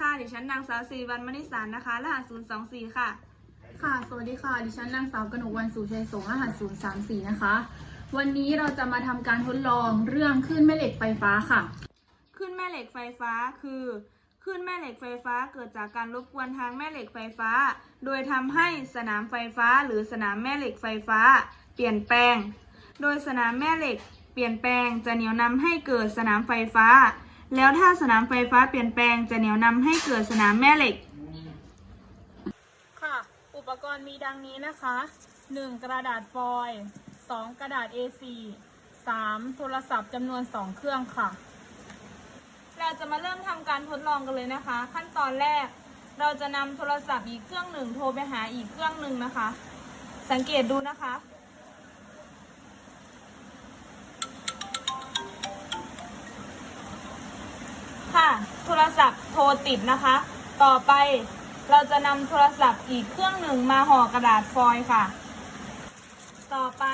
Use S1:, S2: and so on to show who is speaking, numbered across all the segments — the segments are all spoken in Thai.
S1: ค่ะ ดิฉันนางสาวสิริวัลมณิสารนะคะ รหัส 024 ค่ะ
S2: ค่ะ สวัสดีค่ะ ดิฉันนางสาวกนกวันสุชัยสงฆ์รหัส 034 นะคะ วันนี้เราจะมาทำการทดลองเรื่องคลื่นแม่เหล็กไฟฟ้าค่ะ
S1: ขึ้นแม่เหล็กไฟฟ้าคือขึ้นแม่เหล็กไฟฟ้าเกิดจากการรบกวนทางแม่เหล็กไฟฟ้า โดยทำให้สนามไฟฟ้าหรือสนามแม่เหล็กไฟฟ้า เปลี่ยนแปลง โดยสนามแม่เหล็กเปลี่ยนแปลงจะเหนี่ยวนำให้เกิดสนามไฟฟ้า แล้วถ้าสนามไฟฟ้าเปลี่ยนแปลงจะเหนี่ยวนำให้เกิดสนามแม่เหล็ก
S2: ค่ะ อุปกรณ์มีดังนี้นะคะ 1. กระดาษฟอยล์ 2. กระดาษ A4 3. โทรศัพท์จำนวน 2 เครื่องค่ะ
S1: เราจะมาเริ่มทำการทดลองกันเลยนะคะ ขั้นตอนแรก เราจะนำโทรศัพท์อีกเครื่องหนึ่งโทรไปหาอีกเครื่องหนึ่งนะคะ สังเกตดูนะคะ โทรศัพท์โทรติดนะคะ ต่อไปเราจะนำโทรศัพท์อีกเครื่องหนึ่งมาห่อกระดาษฟอยล์ค่ะ ต่อไป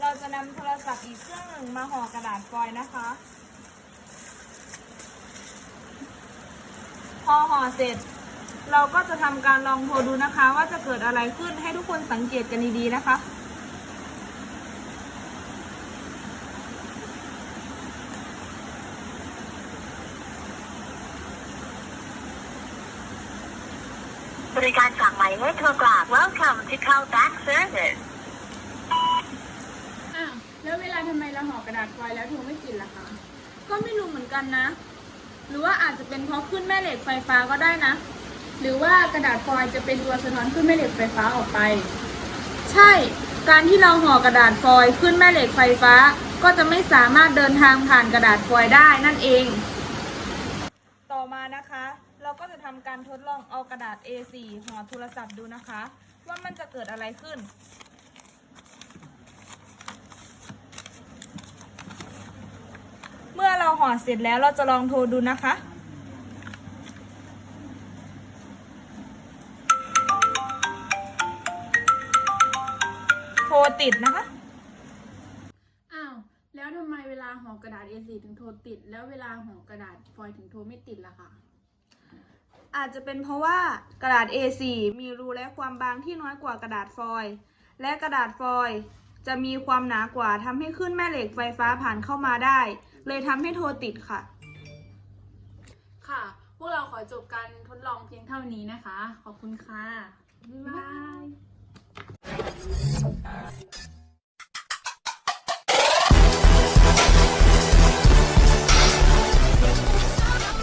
S1: เราจะนำโทรศัพท์อีกเครื่องหนึ่งมาห่อกระดาษฟอยล์นะคะ พอห่อเสร็จ เราก็จะทำการลองโทรดูนะคะ ว่าจะเกิดอะไรขึ้นให้ทุกคนสังเกตกันดีๆนะคะ
S3: บริการจากหมายเลขโทรกลับ Welcome to callback service
S2: อ้าวแล้วเวลาทำไมเราห่อกระดาษฟอยล์แล้วโทรไม่ติดล่ะคะ
S1: ก็ไม่รู้เหมือนกันนะ หรือว่าอาจจะเป็นเพราะขึ้นแม่เหล็กไฟฟ้าก็ได้นะ
S2: หรือว่ากระดาษฟอยล์จะเป็นตัวสะท้อนคลื่นแม่เหล็กไฟฟ้าออกไป
S1: ใช่ การที่เราห่อกระดาษฟอยล์ขึ้นแม่เหล็กไฟฟ้า ก็จะไม่สามารถเดินทางผ่านกระดาษฟอยล์ได้นั่นเอง ต่อมานะคะ เราก็จะทำการทดลองเอากระดาษ A4 ห่อโทรศัพท์ดูนะคะ ว่ามันจะเกิดอะไรขึ้น เมื่อเราห่อเสร็จแล้วเราจะลองโทรดูนะคะโทรติดนะคะ
S2: อ้าว แล้วทำไมเวลาห่อกระดาษ A4 ถึงโทรติด แล้วเวลาห่อกระดาษฟอยล์ถึงโทรไม่ติดล่ะคะ
S1: อาจจะเป็นเพราะว่ากระดาษ A4 มีรูและความบางที่น้อยกว่ากระดาษฟอยล์และกระดาษฟอยล์จะมีความหนากว่าทำให้ขึ้นแม่เหล็กไฟฟ้าผ่านเข้ามาได้ เลยทำให้โทรติดค่ะ
S2: ค่ะ พวกเราขอจบการทดลองเพียงเท่านี้นะคะ ขอบคุณค่ะ บ๊ายบาย